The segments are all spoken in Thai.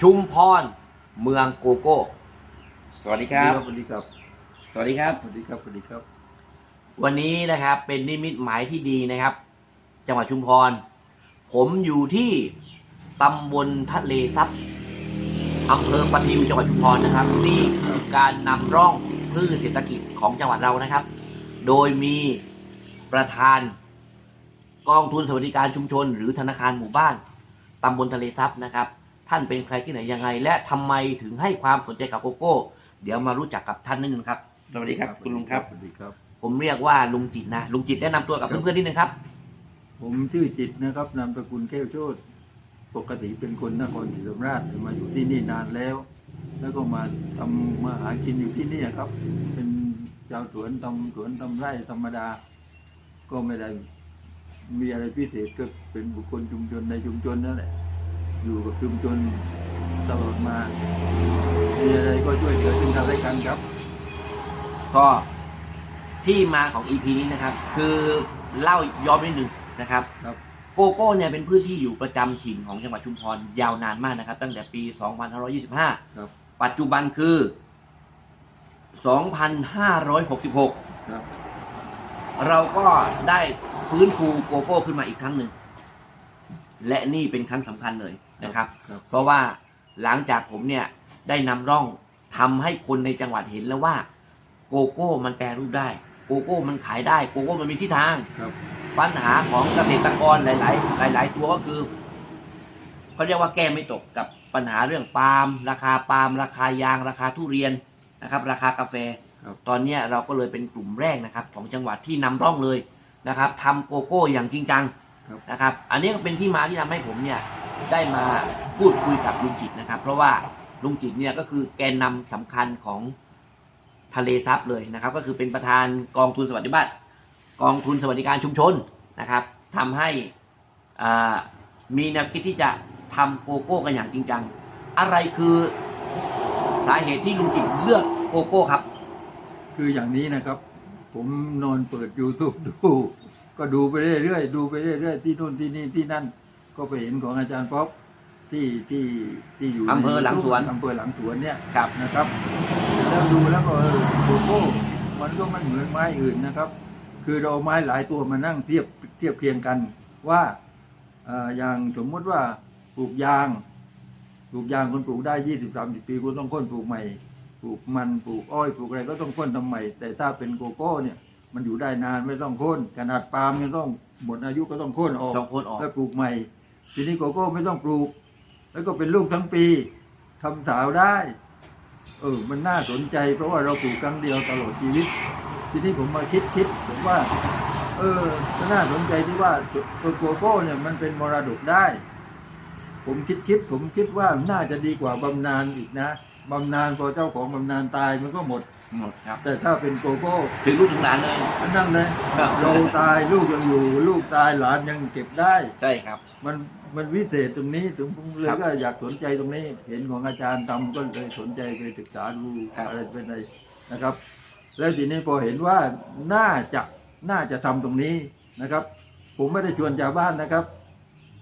ชุมพร เมืองโกโก้ สวัสดีครับ สวัสดีครับ สวัสดีครับ สวัสดีครับ สวัสดีครับ วันนี้นะครับเป็นนิมิตหมายที่ดีนะครับ จังหวัดชุมพร ผมอยู่ที่ตำบลทะเลซับอำเภอปะทิวจังหวัดชุมพรนะครับ นี่คือการนำร่องพืชเศรษฐกิจของจังหวัดเรานะครับ โดยมีประธานกองทุนสวัสดิการชุมชน หรือธนาคารหมู่บ้านตำบลทะเลซับนะครับ ท่านเป็นใครที่ไหนยังไง และทำไมถึงให้ความสนใจกับโกโก้ เดี๋ยวมารู้จักกับท่านนิดนึงครับ สวัสดีครับ คุณลุงครับ สวัสดีครับ ผมเรียกว่าลุงจิตนะ ลุงจิตแนะนำตัวกับครับเพื่อนๆนิดนึงครับ ผมชื่อจิตนะครับ นามสกุลแก้วโชตปกติเป็นคนนครศรีธรรมราชมาอยู่ที่นี่นานแล้ว แล้วก็มาทำมาหากินอยู่ที่นี่ครับ เป็นชาวสวนทำสวนทำไร่ธรรมดา ก็ไม่ได้มีอะไรพิเศษก็เป็นบุคคลชุมชนในชุมชนนั่นแหละ อยู่กับชุมชนตลอดมามีอะไรก็ช่วยเหลือซึ่งกันและกันครับ ก็ที่มาของ EP นี้นะครับ คือเล่าย้อนนิดนึงนะครับ ครับ โกโก้เนี่ยเป็นพืชที่อยู่ประจำถิ่นของจังหวัดชุมพรยาวนานมากนะครับ ตั้งแต่ปี2525ครับปัจจุบันคือ 2566 ครับ เราก็ได้ฟื้นฟูโกโก้ขึ้นมาอีกครั้งหนึ่ง และนี่เป็นครั้งสำคัญเลย นะครับครับ เพราะว่าหลังจากผมเนี่ยได้นำร่องทำให้คนในจังหวัดเห็นแล้วว่า โกโก้มันแปรรูปได้ โกโก้มันขายได้ โกโก้มันมีทิศทางครับปัญหาของเกษตรกรหลาย ๆ หลาย ๆ ตัวก็คือเขาเรียกว่าแก้ไม่ตกกับปัญหาเรื่องปาล์มราคาปาล์มราคายางราคาทุเรียนนะครับ ราคากาแฟครับตอนเนี้ยเราก็เลยเป็นกลุ่มแรกนะครับ ของจังหวัดที่นำร่องเลยนะครับทำโกโก้อย่างจริงจังครับ นะครับ อันนี้ก็เป็นที่มาที่ทำให้ผมเนี่ยได้มาพูดคุยกับลุงจิตนะครับ เพราะว่าลุงจิตเนี่ยก็คือแกนนำสำคัญของทะเลซับเลยนะครับ ก็คือเป็นประธานกองทุนสวัสดิบัตรกองทุนสวัสดิการชุมชนนะครับทำให้อ่ามีแนวคิดที่จะทำโกโก้กันอย่างจริงจัง อะไรคือสาเหตุที่ลุงจิตเลือกโกโก้ครับ คืออย่างนี้นะครับ ผมนอนเปิด YouTube ดู ก็ดูไปเรื่อยๆดูไปเรื่อยๆที่นู่นที่นี่ที่นั่น ก็ไปเห็นของอาจารย์ป๊อปที่ที่ที่อยู่อำเภอหลังสวนอำเภอหลังสวนเนี่ยครับนะครับแล้วดูแล้วก็เออโกโก้มันก็มันเหมือนไม้อื่นนะครับ คือเราเอาไม้หลายตัวมานั่งเทียบเทียบเคียงกันว่าเอ่ออย่างสมมติว่าปลูกยางปลูกยางคนปลูกได้ยี่สิบสามสิบปีคุณต้องค้นปลูกใหม่ ปลูกมันปลูกอ้อยปลูกอะไรก็ต้องค้นทำใหม่ แต่ถ้าเป็นโกโก้เนี่ย มันอยู่ได้นานไม่ต้องค้นขนาดปาล์มยังต้องหมดอายุก็ต้องค้นออกต้องโคนออก แล้วปลูกใหม่ ทีนี้โกโก้ไม่ต้องปลูก แล้วก็เป็นลูกทั้งปีทำสาวได้ เออ มันน่าสนใจ เพราะว่าเราปลูกครั้งเดียวตลอดชีวิต ทีนี้ผมมาคิดคิดผมว่า เออก็น่าสนใจที่ว่าตัวโกโก้เนี่ยมันเป็นมรดกได้ ผมคิดคิดผมคิดว่าน่าจะดีกว่าบำนาญอีกนะบำนาญพอเจ้าของบำนาญตายมันก็หมด หมดครับ แต่ถ้าเป็นโกโก้ถึงลูกถึงหลานเลย อันนั่นเลยครับ เราตายลูกยังอยู่ ลูกตายหลานยังเก็บได้ ใช่ครับ มันมันวิเศษตรงนี้ถึงผมเลคยรับก็อยากสนใจตรงนี้ เห็นของอาจารย์ทำก็เลยสนใจไปศึกษาดูครับ อะไรเป็นอะไรนะครับ แล้วทีนี้พอเห็นว่าน่าจะน่าจะทำตรงนี้นะครับ ผมไม่ได้ชวนชาวบ้านนะครับ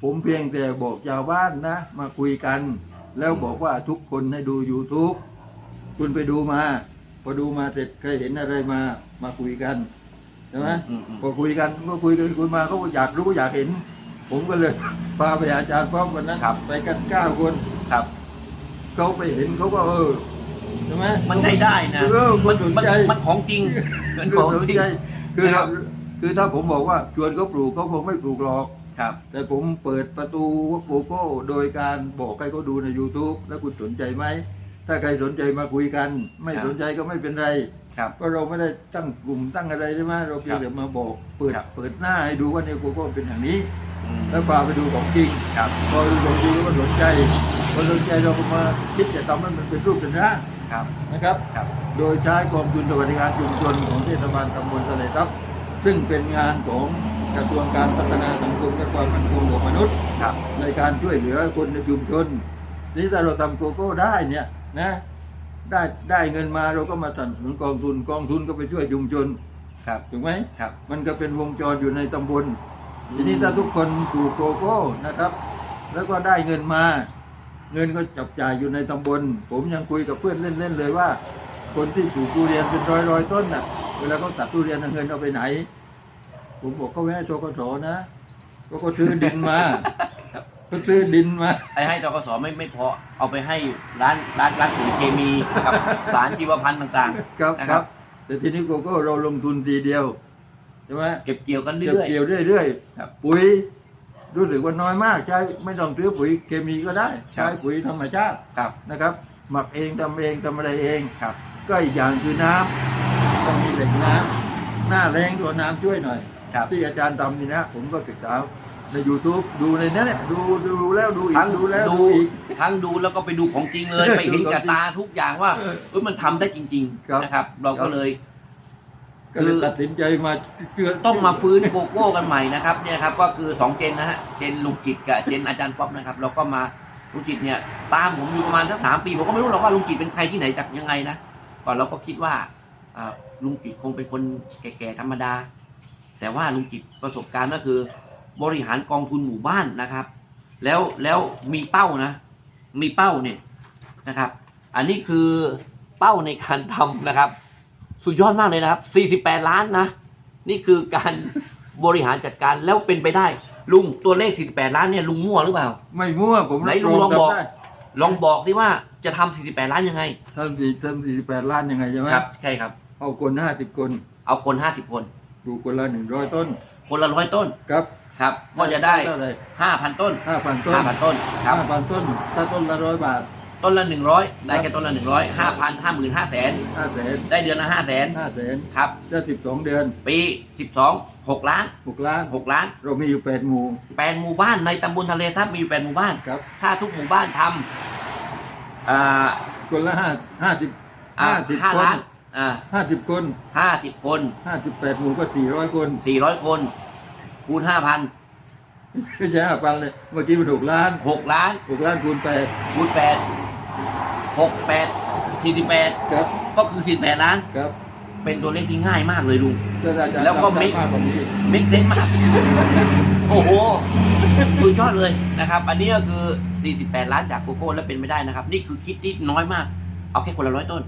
ผมเพียงแต่บอกชาวบ้านนะ มาคุยกัน แล้วบอกว่าทุกคนให้ดู YouTube คุณไปดูมาพ อดูมาเสร็จใครเห็นอะไรมามาคุยกันใช่ไหมอืมอืม พอคุยกันเมื่อคุยกันคุยมาเขาก็อยากรู้อยากเห็น ผมก็เลยพาไปหาอาจารย์ป้อมวันนั้นครับ ไปกันเก้าคนครับ เขาไปเห็นเขาก็เออใช่ไหม มันใช้ได้นะเออมันสนมันใจ มันของจริงมันคือของสนจริงใจคือนะครัถ้าบคือถ้าผมบอกว่าชวนเขาปลูกเขาคงไม่ปลูกหรอก ครับ แต่ผมเปิดประตูโกโก้โดยการบอกให้เขาดูใน YouTube แล้วคุณสนใจไหม ถ้าใครสนใจมาคุยกัน ไม่ครับสนใจก็ไม่เป็นไรครับ ก็เราไม่ได้ตั้งกลุ่มตั้งอะไรใช่ไหมเราเพียงแต่มาบอกเปิดครับเปิดหน้าให้ดูว่าเนี่ยโกโก้เป็นอย่างนี้อืมแล้วพาไปดูของจริงครับพอดูของจริงแล้วก็สนใจพอสนใจเราก็มาคิดจะทำให้มันเป็นรูปเป็นร่างครับนะครับครับ โดยใช้กองทุนสวัสดิการชุมชนของเทศบาลตำบลทะเลทับซึ่งเป็นงานของกระทรวงการพัฒนาสังคมและความมั่นคงของมนุษย์ครับในการช่วยเหลือคนในชุมชนนี่ถ้าเราทำโกโก้ได้เนี่ย นะได้ได้เงินมาเราก็มาสนับสนุนกองทุนกองทุนก็ไปช่วยชุมชนครับถูกไหมครับ มันก็เป็นวงจรอยู่ในตำบลอืมทีนี้ถ้าทุกคนปลูกโกโก้นะครับ แล้วก็ได้เงินมา เงินก็จับจ่ายอยู่ในตำบล ผมยังคุยกับเพื่อนเล่นๆเลยว่า คนที่ปลูกทุเรียนเป็นร้อยร้อยๆต้นน่ะ เวลาเขาตัดทุเรียนเอาเงินเอาไปไหน ผมบอกเขาไม่ให้โชกสนะก็เขาซื้อดินมา เขาซื้อดินมาไอ้ให้ทกสไม่ไม่พอเอาไปให้ร้านร้านร้านปุ๋ยเคมีกับสารชีวพันธุ์ต่างครับนะคครัรับ บ แต่ทีนี้โกโก้เราลงทุนทีเดียวใช่ไหมๆเก็บเกี่ยวกันเก็บเรื่อย เกี่ยวเรื่อยครับ ๆปุ๋ยรู้สึกว่าน้อยมากใช้ไม่ต้องซื้อปุ๋ยเคมีก็ได้ครัใช้บปุ๋ยธรรมชาติๆครับนะครับ หมักเองทำเองทำอะไรเอง ครับ ก็อีกอย่างคือน้ำต้องมีแหล่งน้ำหน้าแรงตัวน้ำช่วยหน่อย ครับ ที่อาจารย์ทำนี่นะ ผมก็ศึกษา ใน YouTube ดูในนั้นเนี่ยดูดูแล้วดูอีกทั้งดูแล้วดูดูอีก ทั้งดูแล้วก็ไปดูของจริงเลยเออไปเห็นดูของกับจริงตาทุกอย่างว่าเออเอยมันทำได้จริงครับ ๆนะครับ เราครัก็บเลย ก็เลยตัดสินใจมาเชื่อต้องมาฟื้นโกโก้กันใหม่นะครับเนี่ยครับก็คือสองเจนนะฮะเจนลุงจิตกับเจนอาจารย์ป๊อปนะครับเราก็มาลุงจิตเนี่ยตามผมอยู่ประมาณสักสามปีผมก็ไม่รู้หรอกว่าลุงจิตเป็นใครที่ไหนจากยังไงนะก่อนเราก็คิดว่าอ่าลุงจิตคงเป็นคนแก่ๆธรรมดา แต่ว่าลุงจิตประสบการณ์ก็คือ บริหารกองทุนหมู่บ้านนะครับ แล้วแล้วมีเป้านะ มีเป้าเนี่ยนะครับ อันนี้คือเป้าในการทำนะครับ สุดยอดมากเลยนะครับ 48 ล้านนะ นี่คือการบริหารจัดการแล้วเป็นไปได้ ลุงตัวเลข 48 ล้านเนี่ยลุงมั่วหรือเปล่า ไม่มั่วผมไหนรับลุงลองบอกทำได้ลองบอกสิว่าจะทำ48 ล้านยังไงทำสี่ทำสี่สิบแปดล้านยังไงใช่ไหมครับใช่ครับ เอาคนห้าสิบคน เอาคน 50 คนปลูกคนละหนึ่งร้อยต้น คนละร้อยต้น ครับ ครับ ก็จะได้เท่าไหร่5,000ต้นห้าพันต้น5,000ต้นครับห้าพันต้น ถ้าต้นละร้อยบาท ต้นละ100ได้แค่ต้นละ100 5,000 50,000 5แสนห้าแสนได้เดือนละ5แสนห้าแสนครับได้สิบสองเดือน ปี12 6ล้านหกล้าน6ล้าน เรามีอยู่แปดหมู่แปดหมู่บ้านในตำบลทะเลซับมีอยู่แปดหมู่บ้านครับ ถ้าทุกหมู่บ้านทำอ่าคนละห้าห้าสิบอ่าห้าสิบห้าคนล้านอ่าห้าสิบคนห้าสิบคนห้าสิบแปดหมู่ก็สี่ร้อยคนสี่ร้อยคน คูณห้าพันก็ใช่ห้าพันเลย เมื่อกี้มันหกล้านหกล้านหกล้านคูณแปดคูณแปดหกแปดสี่สิบแปดครับก็คือสี่แปดล้าน ครับ เป็นตัวเลขที่ง่ายมากเลยลุงถ้าอาจารย์แล้วก็ทำได้มิกมากกว่านี้เมกเซนมาก โอ้โห สุดยอดเลยนะครับ อันนี้ก็คือ 48 ล้านจากโกโก้แล้วเป็นไม่ได้นะครับ นี่คือคิดที่น้อยมาก เอาแค่คนละร้อยต้น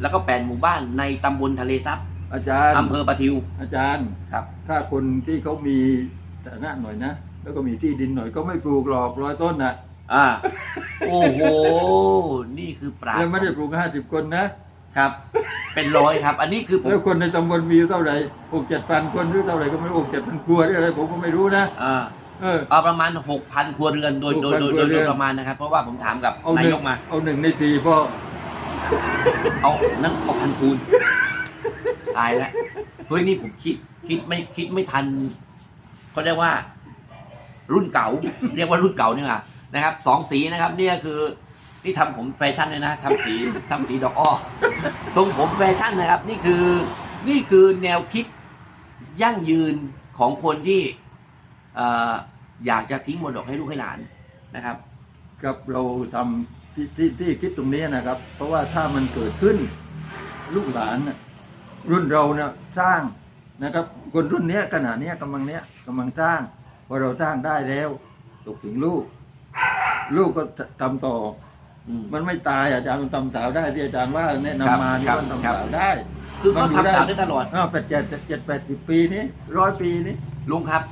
แล้วก็แปดหมู่บ้านในตำบลทะเลซับ อาจารย์อำเภอปะทิว อาจารย์ครับ ถ้าคนที่เขามีฐานะหน่อยนะ แล้วก็มีที่ดินหน่อยก็ไม่ปลูกหรอกร้อยต้นนะอ่า โอ้โห นี่คือปราชญ์แล้วไม่ได้ปลูกห้าสิบคนนะครับ เป็นร้อยครับ อันนี้คือผมแล้วคนในตำบลมีอยู่เท่าไหร่หกเจ็ดพันคนหรือเท่าไหร่ก็ไม่รู้หกเจ็ดพันครัวหรืออะไรผมก็ไม่รู้นะอ่าเออเอาประมาณ6,000ครัวเรือนโดยโดยโดยโดย6,000ครัวเรืโดอยนประมาณนะครับ เพราะว่าผมถามกับเอานาหนึ่ยงกมา เอาหนึ่งในสี่พ่อเอานั่นเอาพันคูณ ตายแล้วเฮ้ยนี่ผมคิด คิดไม่คิดไม่ทันเขาเรียกว่า รุ่นเก่า เรียกว่ารุ่นเก่านี่ค่ะนะครับสองสีนะครับ เนี่ยคือนี่ทำผมแฟชั่นเลยนะทำสีทำสีดอกอ้อทรงผมแฟชั่นนะครับ นี่คือ นี่คือแนวคิดยั่งยืนของคนที่ออยากจะทิ้งมรดกให้ลูกให้หลานนะครับ ครับเราทำที่ที่ที่คิดตรงนี้นะครับ เพราะว่าถ้ามันเกิดขึ้นลูกหลานน่ะ รุ่นเราเนี่ยสร้างนะครับ คนรุ่นเนี้ยขณะเนี้ยกำลังเนี้ยกำลังสร้างพอเราสร้างได้แล้วตกถึงลูก ลูกก็ทำต่ออืมมันไม่ตายอาจารย์มันทำสาวได้ที่อาจารย์ว่าแนะครับนำมานี่ครับมันครับทำสาวได้คือเขาทำสาวได้ตลอดอ้าวแปดเจ็ดเจ็ดแปดสิบปีนี้ร้อยปีนี้ ลุงครับ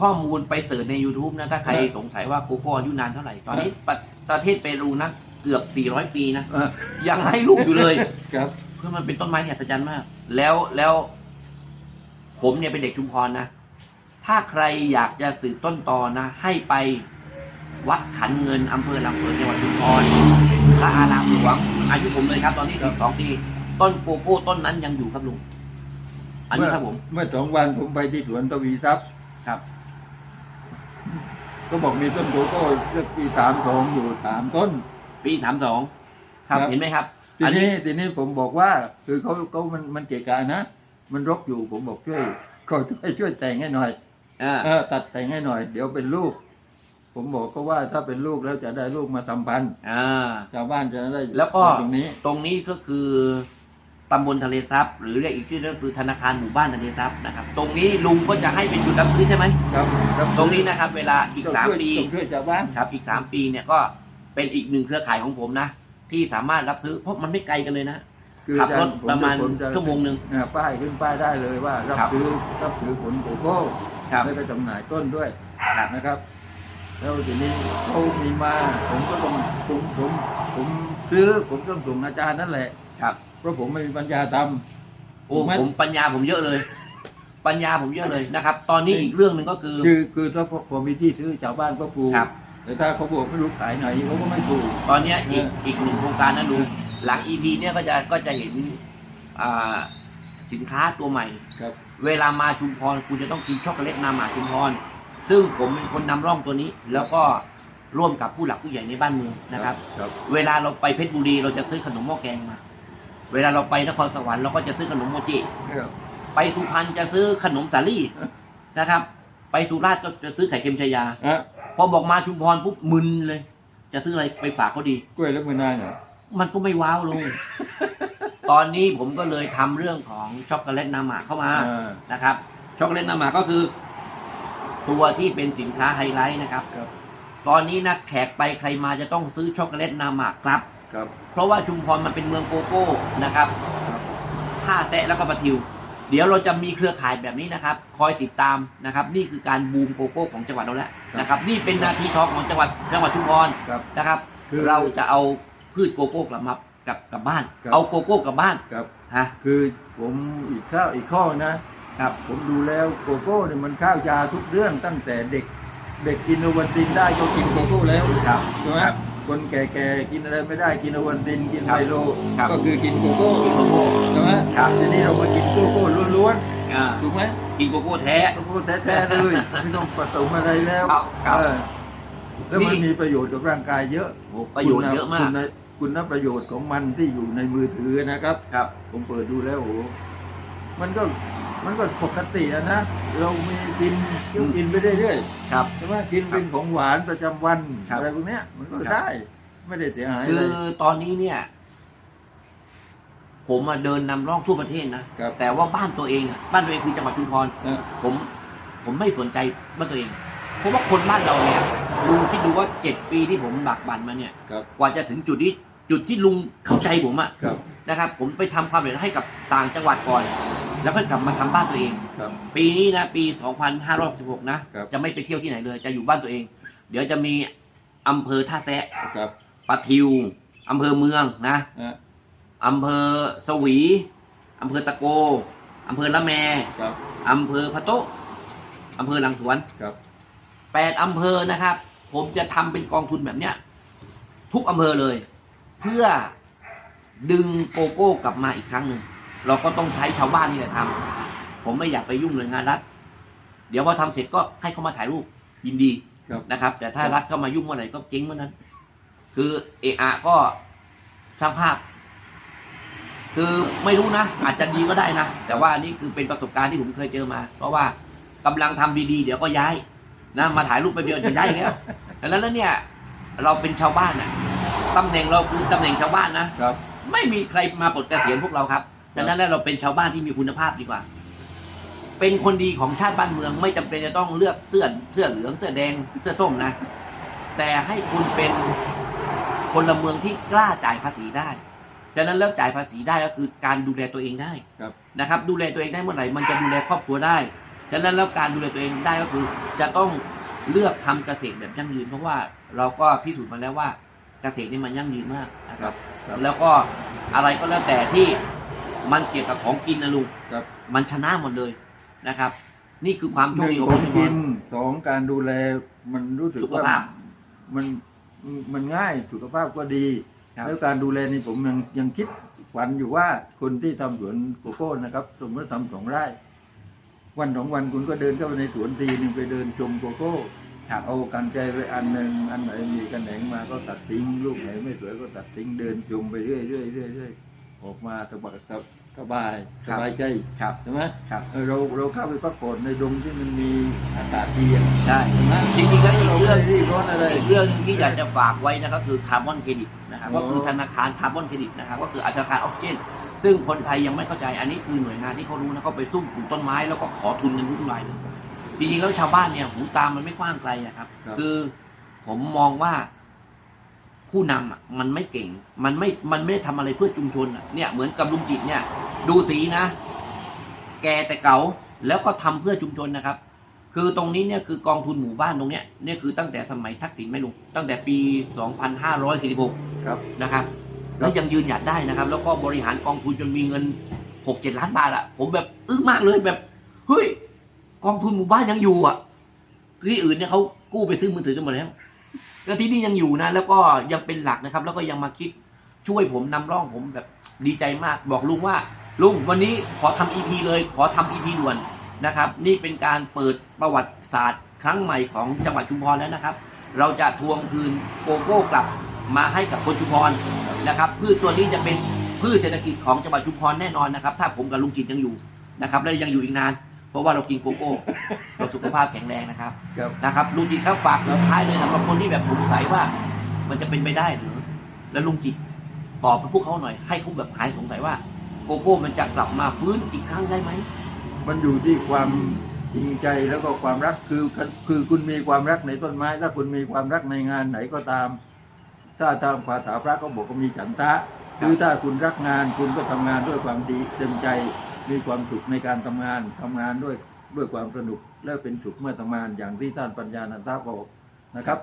ข้อมูลไปเสิร์ชใน YouTube นะ ถ้าใครครับสงสัยว่าโกโก้อายุนานเท่าไหร่ ตอนนี้ครับประประเทศเปรูนะ เกือบ 400 ปีนะอะยังให้ลูกอยู่เลย ครับเพื่อมันเป็นต้นไม้ที่อัศจรรย์มาก แล้วแล้ว ผมเนี่ยเป็นเด็กชุมพรนะ ถ้าใครอยากจะสืบต้นตอนะให้ไปวัดขันเงินอำเภอหลังสวนจังหวัดชุมพรพระอารามหลวงอายุผมเลยครับ ตอนนี้12ปีต้นโกโก้ต้นนั้นยังอยู่ครับลุงอันนี้ครับผม เมื่อสองวันผมไปที่สวนทวีทรัพย์ครับ ก็บอกมีต้นโกโก้เลือกปีสามสองอยู่สามต้น ปีสามสองครับครับ เห็นไหมครับ ทีอันนี้นี้ทีนี้ผมบอกว่า คือเขาเขามันมันเกะกะนะ มันรกอยู่ผมบอกช่วยเขาช่วยช่วยแต่งให้หน่อยอ่าเออตัดแต่งให้หน่อย เดี๋ยวเป็นลูก ผมบอกเขาว่าถ้าเป็นลูกแล้วจะได้ลูกมาทำพันธุ์อ่า ชาวบ้านจะได้แล้วก็ตรงนี้ ตรงนี้ก็คือตำบลทะเลทรัพย์หรือเรียกอีกชื่อนึงคือธนาคารหมู่บ้านทะเลทรัพย์นะครับ ตรงนี้ลุงก็จะให้เป็นจุดรับซื้อใช่ไหมครับคบตรงนี้นะครับ เวลาอีกสามช่วยปีต้องช่วยชาวบ้าน ครับอีกสามปีเนี่ยก็เป็นอีกหนึ่งเครือข่ายของผมนะ ที่สามารถรับซื้อ เพราะมันไม่ไกลกันเลยนะคือขับรถอจย์ประมาณผจชั่วโมงหนึ่งอ่าป้ายขึ้นป้ายได้เลยว่า รับครับซื้อรับซื้อผลโกโก้ครับแล้วก็จำหน่ายต้นด้วยครับนะครับ แล้วทีนี้เขามีมา ผมก็ต้องผมผมผมซื้อผมต้องส่งอาจารย์นั่นแหละครับเพราะผมไม่มีปัญญาทำโอ้ถูกไหมผมปัญญาผมเยอะเลย ปัญญาผมเยอะเลยนะครับ ตอนนี้อีกเรื่องหนึ่งก็คือ คือคือถ้าพอมีที่ซื้อชาวบ้านก็ปลูกครับ แต่ถ้าเขาบอกไม่รู้ขายไหนเขาก็ไม่ปลูก ตอนเนี้ยอีกเอออีอีกหนึ่งโครงการนะลุงหลัง EP เนี่ยก็จะก็จะเห็นอ่าสินค้าตัวใหม่ ครับ เวลามาชุมพรคุณจะต้องกินช็อกโกแลตนาหมาชุมพร ซึ่งผมเป็นคนนำร่องตัวนี้ แล้วก็ร่วมกับผู้หลักผู้ใหญ่ในบ้านเมืองนะครับ ครับ เวลาเราไปเพชรบุรีเราจะซื้อขนมหม้อแกงมา เวลาเราไปนครสวรรค์เราก็จะซื้อขนมโมจิ ครับ ไปสุพรรณจะซื้อขนมสาลี่นะครับ ไปสุราษฎร์ก็จะซื้อไข่เค็มชายาอะ พอบอกมาชุมพรปุ๊บมึนเลย จะซื้ออะไรไปฝากเขาดี กล้วยแล้วมือนายเหรอมันก็ไม่ว้าวลง ตอนนี้ผมก็เลยทำเรื่องของช็อกโกแลตนาหมาเข้ามาอ่า นะครับ ช็อกโกแลตนาหมาก็คือ ตัวที่เป็นสินค้าไฮไลท์นะครับ ครับ ตอนนี้นะแขกไปใครมาจะต้องซื้อช็อกโกแลตนาหมากครับ ครับ เพราะว่าชุมพรมันเป็นเมืองโกโก้นะครับครับท่าแซะแล้วก็ปะทิว เดี๋ยวเราจะมีเครือข่ายแบบนี้นะครับ คอยติดตามนะครับ นี่คือการบูมโกโก้ของจังหวัดเราแล้วนะครับ นี่เป็นนาทีทองของจังหวัดจังหวัดชุมพรครับนะครับ คือเราจะเอาพืชโกโก้กลับมากลับกลับบ้าน ครับ เอาโกโก้กลับบ้านครับ ฮะคือผมอีกข้าวอีกข้อนะ ครับ ผมดูแล้วโกโก้เนี่ยมันข้าวยาทุกเรื่องตั้งแต่เด็ก เด็กกินโอวัลตินได้ก็กินโกโก้แล้วครับ ใช่ไหมครับ คนแก่ๆกินอะไรไม่ได้กินโอวัลตินกินครัไมบโลครับก็คือกินโกโก้ใช่ไหมครับทีนี้เรามากินโกโก้ล้วนอ่าๆถูกไหมกินโกโก้แท้โกโก้แท้ๆเลยไม่ต้องผสมอะไรแล้วครับครับเออแล้วมันนี่มีประโยชน์กับร่างกายเยอะโอ้ประโยชน์เยอะมากคุณคุณประโยชน์ของมันที่อยู่ในมือถือนะครับ ครับ ผมเปิดดูแล้วโอ้โหมันก็ มันก็ปกติอะนะ เรามีกินก็กินไปเรื่อยครับ ๆใช่ไหมกินเป็นของหวานประจำวันครับอะไรพวกเนี้ย มันก็ครับ ได้ ไม่ได้เสียหายคืเลอย ตอนนี้เนี่ย ผมมาเดินนำร่องทั่วประเทศนะครับ แต่ว่าบ้านตัวเองอะบ้านตัวเองคือจังหวัดชุมพร เออ ผมผมไม่สนใจบ้านตัวเอง เพราะว่าคนบ้านเราเนี่ยลุงคิดดูว่าเจ็ดปีที่ผมบักบันมาเนี่ย ครับ กว่าจะถึงจุดนี้จุดที่ลุงเข้าใจผมอะครับนะครับ ผมไปทำความเดือดร้อนให้กับต่างจังหวัดก่อน แล้วก็กลับมาทำบ้านตัวเอง ครับ ปีนี้นะปี 2566 นะ ครับ จะไม่ไปเที่ยวที่ไหนเลย จะอยู่บ้านตัวเอง เดี๋ยวจะมีอำเภอท่าแซะครับปะทิวอำเภอเมืองนะนะอำเภอสวีอำเภอตะโกอำเภอละแมครับอำเภอพะโต๊ะอำเภอหลังสวนครับ แปดอำเภอนะครับ ผมจะทำเป็นกองทุนแบบเนี้ย ทุกอำเภอเลย เพื่อดึงโกโก้กลับมาอีกครั้งหนึ่ง เราก็ต้องใช้ชาวบ้านนี่แหละทำผมไม่อยากไปยุ่งหน่วยงานรัฐ เดี๋ยวพอทำเสร็จก็ให้เขามาถ่ายรูปยินดีครับนะครับ แต่ถ้ารัฐเข้ามายุ่งเมื่อไหร่ก็เจ๊งเมื่อนั้น คือเอะอะก็ช่างภาพ คือไม่รู้นะอาจจะดีก็ได้นะแต่ว่านี่คือเป็นประสบการณ์ที่ผมเคยเจอมา เพราะว่ากำลังทำดีๆ เดี๋ยวก็ย้ายนะมาถ่ายรูปไปเดียวจะย้ายอีกแล้วดังนั้นแล้วเนี่ย เราเป็นชาวบ้านน่ะตำแหน่งเราคือตำแหน่งชาวบ้านนะครับไม่มีใครมาปลดเกษียณพวกเราครับ ดังนั้นแล้วเราเป็นชาวบ้านที่มีคุณภาพดีกว่า เป็นคนดีของชาติบ้านเมือง ไม่จำเป็นจะต้องเลือกเสื้อเสื้อเหลืองเสื้อแดงเสื้อส้มนะ แต่ให้คุณเป็นพลเมืองที่กล้าจ่ายภาษีได้ดังนั้นแล้วจ่ายภาษีได้ก็คือการดูแลตัวเองได้ครับนะครับ ดูแลตัวเองได้เมื่อไหร่มันจะดูแลครอบครัวได้ดังนั้นแล้วการดูแลตัวเองได้ก็คือ จะต้องเลือกทำเกษตรแบบยั่งยืนเพราะว่าเราก็พิสูจน์มาแล้วว่าเกษตรนี่มันยั่งยืนมากนะคครัรับบครับ แล้วก็อะไรก็แล้วแต่ที่ มันเกี่ยวกับของกินนะลุงครับมันชนะหมดเลยนะครับ นี่คือความโชหคนึ่งดีของขคอนงชุมพกิร นสองการดูแลมันรู้สึกสุขว่าภาพมันมันง่ายสุขภาพก็ดีครับ แล้วการดูแลนี่ผมยังยังคิดฝันอยู่ว่าคนที่ทำสวนโกโก้นะครับสมมติทำสองไร่ วันสองวันคุณก็เดินเข้าไปในสวนทีหนึ่งไปเดินชมโกโก้ ครับ เอากันไกรไปอันหนึ่งอันไหนมีกันแหนงมาก็ตัดทิ้งลูกไหนไม่สวยก็ตัดทิ้งเดินชมไปเรื่อยเรื่อยเรื่อยเรื่อย ออกมาสบายสบายสบายใจครับใช่ไหมครับเออเราเราเข้าไปพักผ่อนในดงที่มันมีอากาศดีอะใช่ใช่ไหมจริงๆแล้วอีกเราเรื่องไม่ได้รีบร้อนอะไรอีกเรื่องหนึงที่อยากจะฝากไว้นะครับคือคาร์บอนเครดิตนะครับอ๋อก็คือธนาคารคาร์บอนเครดิตนะครับก็คือธนาคารออกซิเจนซึ่งคนไทยยังไม่เข้าใจอันนี้คือหน่วยงานที่เขารู้นะเขาไปซุ่มปลูกต้นไม้แล้วก็ขอทุนกันทุกรายเลยจริงๆแล้วชาวบ้านเนี่ยหูตามมันไม่กว้างไกลนะครับ คือผมมองว่าค ผู้นำอะมันไม่เก่ง มันไม่มันไม่ได้ทำอะไรเพื่อชุมชนอะเนี่ยเหมือนกับลุงจิตเนี่ย ดูสีนะ แกแต่เก่าแล้วก็ทำเพื่อชุมชนนะครับ คือตรงนี้เนี่ยคือกองทุนหมู่บ้านตรงเนี้ยเนี่ยคือตั้งแต่สมัยทักษิณไหม่ลุงตั้งแต่ปี 2546ครับนะครับแล้วยังยืนหยัดได้นะครับ แล้วก็บริหารกองทุนจนมีเงิน6-7ล้านบาทอะผมแบบอึ้งมากเลยแบบเฮ้ยกองทุนหมู่บ้านยังอยู่อะที่อื่นเนี่ยเขากู้ไปซื้อมือถือกันหมดแล้ว แล้วที่นี่ยังอยู่นะ แล้วก็ยังเป็นหลักนะครับ แล้วก็ยังมาคิดช่วยผมนำร่องผมแบบดีใจมาก บอกลุงว่าลุงวันนี้ขอทำอีพีเลย ขอทำอีพีด่วนนะครับ นี่เป็นการเปิดประวัติศาสตร์ ครั้งใหม่ของจังหวัดชุมพรแล้วนะครับ เราจะทวงคืนโกโก้กลับมาให้กับคนชุมพรนะครับพืชตัวนี้จะเป็นพืชเศรษฐกิจของจังหวัดชุมพรแน่นอนนะครับ ถ้าผมกับลุงจิตยังอยู่นะครับและยังอยู่อีกนาน เพราะว่าเรากินโกโก้เราสุขภาพแข็งแรงนะครับครับ นะครับลุงจิตครับฝากสุดท้ายเลยสำหรับคนที่แบบสงสัยว่า มันจะเป็นไปได้หรือ แล้วลุงจิตตอบพวกเขาหน่อยให้เขาแบบหายสงสัยว่า โกโก้มันจะกลับมาฟื้นอีกครั้งได้ไหมมันอยู่ที่ความจริงใจแล้วก็ความรักคือคือคุณมีความรักในต้นไม้ ถ้าคุณมีความรักในงานไหนก็ตาม ถ้าตามภาษาพระก็บอกว่ามีฉันทะ คือถ้าคุณรักงานคุณก็ทำงานด้วยความดีเต็มใจ มีความสุขในการทำงานทำงานด้วยด้วยความสนุกและเป็นสุขเมื่อทำงานอย่างที่ท่านปัญญานันทาบอกนะครับ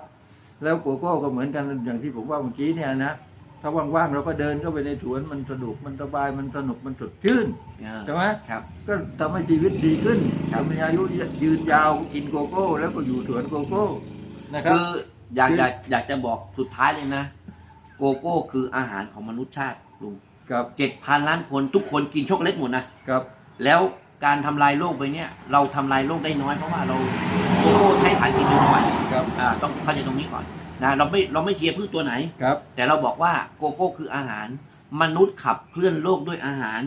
แล้วโกโก้ก็เหมือนกันอย่างที่ผมว่าเมื่อกี้เนี่ยนะถ้าว่างๆเราก็เดินเข้าไปในสวนมันสนุกมันสบายมันสนุกมันสดชื่นใช่ไหมครับก็ทำให้ชีวิตดีขึ้นครับทำให้อายุยืนยาวกินโกโก้ แล้วก็อยู่สวนโกโก้นะครับคืออยากคืออยากอยากจะบอกสุดท้ายเลยนะ โกโก้คืออาหารของมนุษยชาติลุง ครับเจ็ดพันล้านคนทุกคนกินช็อกโกแลตหมดนะครับ แล้วการทำลายโลกไปเนี่ยเราทำลายโลกได้น้อยเพราะว่าเราโกโก้ใช้สารเคมีน้อยครับ อ่าต้องเข้าใจตรงนี้ก่อนนะเราไม่เราไม่เชียร์พืชตัวไหน ครับ แต่เราบอกว่าโกโก้คืออาหาร มนุษย์ขับเคลื่อนโลกด้วยอาหาร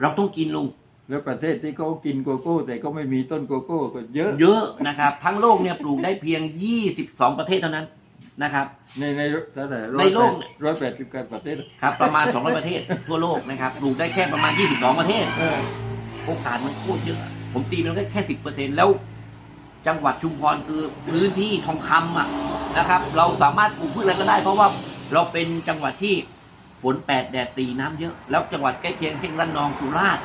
เราต้องกินลุงแล้วประเทศที่เขากินโกโก้ แต่ก็ไม่มีต้นโกโก้ก็เยอะ เยอะนะครับ ทั้งโลกเนี่ยปลูกได้เพียง 22 ประเทศเท่านั้น นะครับ ในในเท่าไหร่ในโลกเนี่ยร้อยแปดสิบกว่าประเทศครับประมาณ 200 ประเทศทั่วโลกนะครับปลูกได้แค่ประมาณ 22 ประเทศ เออโอกาสมันโคตรเยอะ ผมตีมันได้แค่สิบเปอร์เซ็นแล้ว จังหวัดชุมพรคือพื้นที่ทองคำอะนะครับ เราสามารถปลูกพืชอะไรก็ได้ เพราะว่าเราเป็นจังหวัดที่ฝนแปดแดดสี่น้ำเยอะ แล้วจังหวัดใกล้เคียงเช่นระนองสุราษฎร์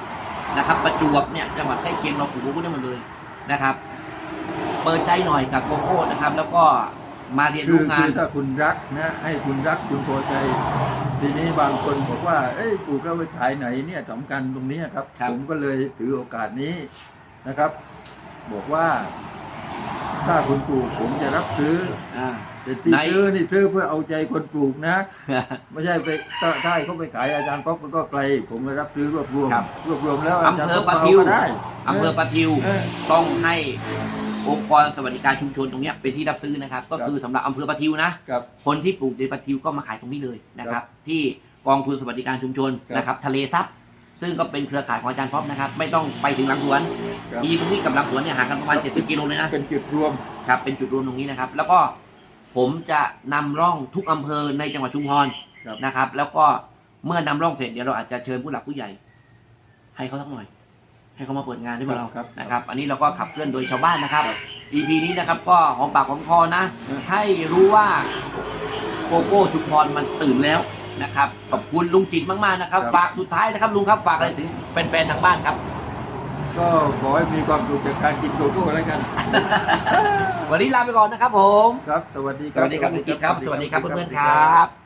นะครับ ประจวบเนี่ยจังหวัดใกล้เคียงเราปลูกโกโก้ได้หมดเลยนะครับ เปิดใจหน่อยกับโกโก้นะครับ แล้วก็ มาเรียนคือรู้งาคืนอถ้าคุณรักนะ ให้คุณรักคุณพอใจ ทีนี้บางคนบอกว่า เอ้ยปลูกแล้วไปขายไหนเนี่ยสำคัญตรงนี้ครับครับ ผมก็เลยถือโอกาสนี้นะครับ บอกว่า ถ้าคุณปลูกผมจะรับซื้ออ่าแต่ที่ไหนซื้อนี่ซื้อเพื่อเอาใจคนปลูกนะ ไม่ใช่ไปถ้าถ้าให้เขาไปขายอาจารย์ป๊อกมันก็ไกล ผมไปรับซื้อรวบรวมครับรวบรวมแล้วอำเภอจารย์ปะป๊กทิวก็ได้อำเภอปะทิวเออต้องให้ องค์กรสวัสดิการชุมชนตรงเนี้ยเป็นที่รับซื้อนะครับ ก็คือสำหรับอำเภอปะทิวนะ ครับ คนที่ปลูกในปะทิวก็มาขายตรงนี้เลยนะครับ ที่กองทุนสวัสดิการชุมชนครับนะครับ ทะเลซับซึ่งก็เป็นเครือข่ายของอาจารย์พบนะครับ ไม่ต้องไปถึงหลังสวนครับทีตรงนี้กับหลังสวนเนี่ยห่างกันประมาณ 70 กิโลเลยนะ เป็นจุดรวม ครับเป็นจุดรวมตรงนี้นะครับ แล้วก็ผมจะนำร่องทุกอำเภอในจังหวัดชุมพรครับ นะครับ แล้วก็เมื่อนำร่องเสร็จเดี๋ยวเราอาจจะเชิญผู้หลักผู้ใหญ่ ให้เขาสักหน่อย ให้เขามาเปิดงานด้วยกับเราครับนะครับ อันนี้เราก็ขับเคลื่อนโดยชาวบ้านนะครับ EP นี้นะครับก็หอมปากหอมคอนะ ให้รู้ว่าโกโก้ชุมพรมันตื่นแล้วนะครับขอบคุณลุงจิตมากๆนะครับ ครับ ฝากสุดท้ายนะครับลุงครับฝากอะไรถึงแฟนๆทางบ้านครับ ก็ขอให้มีความสุขจากการกินโกโก้แล้วกัน วันนี้ลาไปก่อนนะครับผม ครับ สวัสดีคสรับ วัสดีครับลุงจิตครับ สวัสดีครับเพื่อนๆครับ